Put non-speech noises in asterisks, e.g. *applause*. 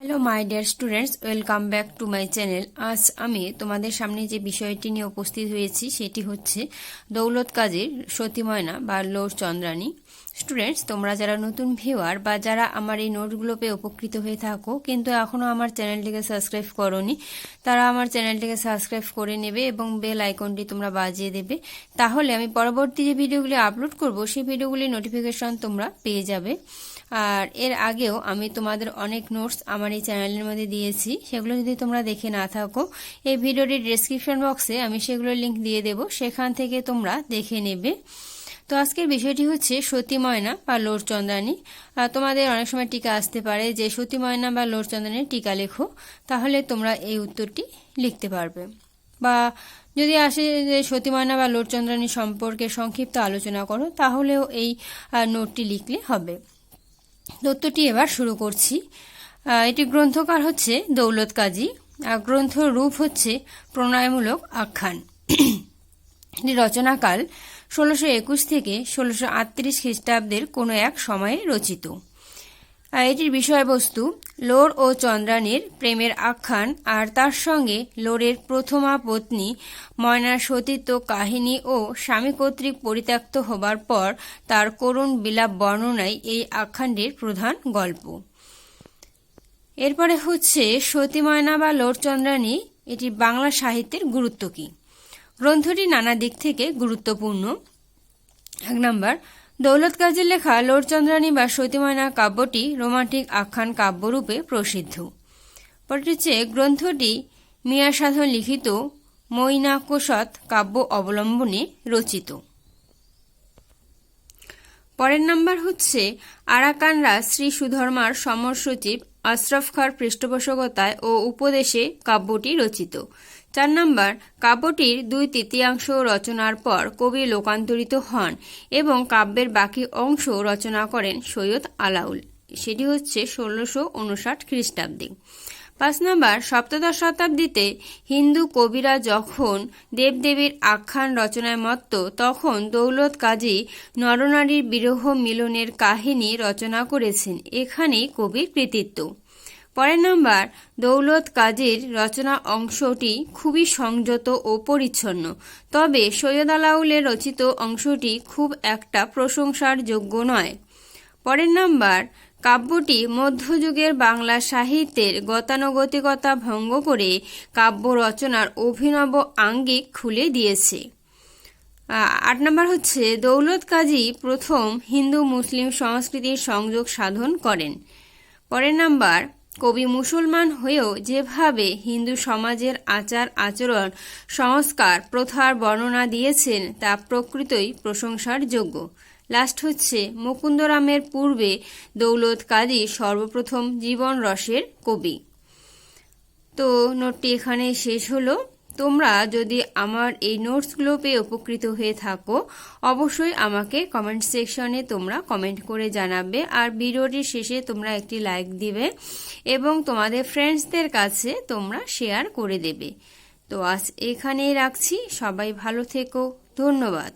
Hello my dear students welcome back to my channel আজ আমি তোমাদের সামনে যে বিষয়টি নিয়ে উপস্থিত হয়েছি, সেটি হচ্ছে দৌলত কাজীর সতী ময়না বা লোর চন্দ্রানী স্টুডেন্টস তোমরা যারা নতুন ভিউয়ার বা যারা আমার এই নোটগুলো পেয়ে উপকৃত হয়ে থাকো, কিন্তু এখনও আমার চ্যানেলটিকে সাবস্ক্রাইব করনি, তারা আমার চ্যানেলটিকে সাবস্ক্রাইব করে নেবে এবং বেল আইকনটি তোমরা বাজিয়ে দেবে। তাহলে আমি পরবর্তী যে ভিডিওগুলি আপলোড করব, সেই ভিডিওগুলির নোটিফিকেশন তোমরা পেয়ে যাবে। আর এর আগেও আমি তোমাদের অনেক নোটস আমার এই চ্যানেলের মধ্যে দিয়েছি, সেগুলো যদি তোমরা দেখে না থাকো, এই ভিডিওটির ডিসক্রিপশন বক্সে আমি সেগুলোর লিঙ্ক দিয়ে দেব, সেখান থেকে তোমরা দেখে নেবে। তো আজকের বিষয়টি হচ্ছে সতী ময়না বা লোর চন্দ্রানী তোমাদের অনেক সময় টিকা আসতে পারে যে সতী ময়না বা লোর চন্দ্রানীর টিকা লেখো, তাহলে তোমরা এই উত্তরটি লিখতে পারবে। বা যদি আসে যে সতী ময়না বা লোর চন্দ্রানী সম্পর্কে সংক্ষিপ্ত আলোচনা করো, তাহলেও এই নোটটি লিখলে হবে। তত্ত্বটি এবার শুরু করছি। এটি গ্রন্থকার হচ্ছে দৌলত কাজী, আর গ্রন্থ রূপ হচ্ছে প্রণয়মূলক আখ্যান। *clears throat* রচনাকাল ষোলোশো একুশ থেকে ষোলোশো আটত্রিশ খ্রিস্টাব্দের কোনো এক সময়ে রচিত। এটির বিষয়বস্তু, লোর ও চন্দ্রানীর প্রেমের আখ্যান আর তার সঙ্গে লোরের প্রথমা পত্নী ময়নার সতীত্ব কাহিনী ও স্বামী কর্তৃক পরিত্যক্ত হবার পর তার করুণ বিলাপ বর্ণনাই এই আখ্যানটির প্রধান গল্প। এরপরে হচ্ছে সতী ময়না বা লোরচন্দ্রানী এটি বাংলা সাহিত্যের গুরুত্ব কী? গ্রন্থটি নানা দিক থেকে গুরুত্বপূর্ণ। এক নম্বর, দৌলত কাজীর লেখা লোরচন্দ্রানী বা সতীময়না কাব্যটি রোমান্টিক আখ্যান কাব্যরূপে প্রসিদ্ধ। পরটি হচ্ছে, গ্রন্থটি মিয়া সাধন লিখিত মৈনাকোষত কাব্য অবলম্বনে রচিত। পরের নাম্বার হচ্ছে, আরাকানরা শ্রী সুধর্মার সমর সচিব আশরফ খার পৃষ্ঠপোষকতায় ও উপদেশে কাব্যটি রচিত। চার নম্বর, কাব্যটির দুই তৃতীয়াংশ রচনার পর কবি লোকান্তরিত হন এবং কাব্যের বাকি অংশ রচনা করেন সৈয়দ আলাউল। সেটি হচ্ছে ষোলোশো উনষাট খ্রিস্টাব্দে। পাঁচ নম্বর, সপ্তদশ শতাব্দীতে হিন্দু কবিরা যখন দেবদেবীর আখ্যান রচনায় মত্ত, তখন দৌলত কাজী নরনারীর বিরহ মিলনের কাহিনী রচনা করেছেন। এখানেই কবির কৃতিত্ব। পরের নাম্বার, দৌলত কাজীর রচনা অংশটি খুবই সংযত ও পরিচ্ছন্ন। তবে সৈয়দ আলাউলের রচিত অংশটি খুব একটা প্রশংসার যোগ্য নয়। পরের নাম্বার কাব্যটি মধ্যযুগের বাংলা সাহিত্যের গতানুগতিকতা ভঙ্গ করে কাব্য রচনার অভিনব আঙ্গিক খুলে দিয়েছে। আট নম্বর হচ্ছে, দৌলত কাজী প্রথম হিন্দু মুসলিম সংস্কৃতির সংযোগ সাধন করেন। পরের নাম্বার, কবি মুসলমান হয়েও যেভাবে হিন্দু সমাজের আচার, আচরণ, সংস্কার, প্রথার বর্ণনা দিয়েছেন, তা প্রকৃতই প্রশংসার যোগ্য। লাস্ট হচ্ছে মুকুন্দরামের পূর্বে দৌলত কাজী সর্বপ্রথম জীবন রসের কবি। তো নোটটি এখানে শেষ হলো। তোমরা যদি আমার এই নোটসগুলো পেয়ে উপকৃত হয়ে থাকো, অবশ্যই আমাকে কমেন্ট সেকশনে তোমরা কমেন্ট করে জানাবে আর ভিডিওটির শেষে তোমরা একটি লাইক দিবে এবং তোমাদের ফ্রেন্ডসদের কাছে তোমরা শেয়ার করে দেবে। তো আজ এখানেই রাখছি। সবাই ভালো থেকো। ধন্যবাদ।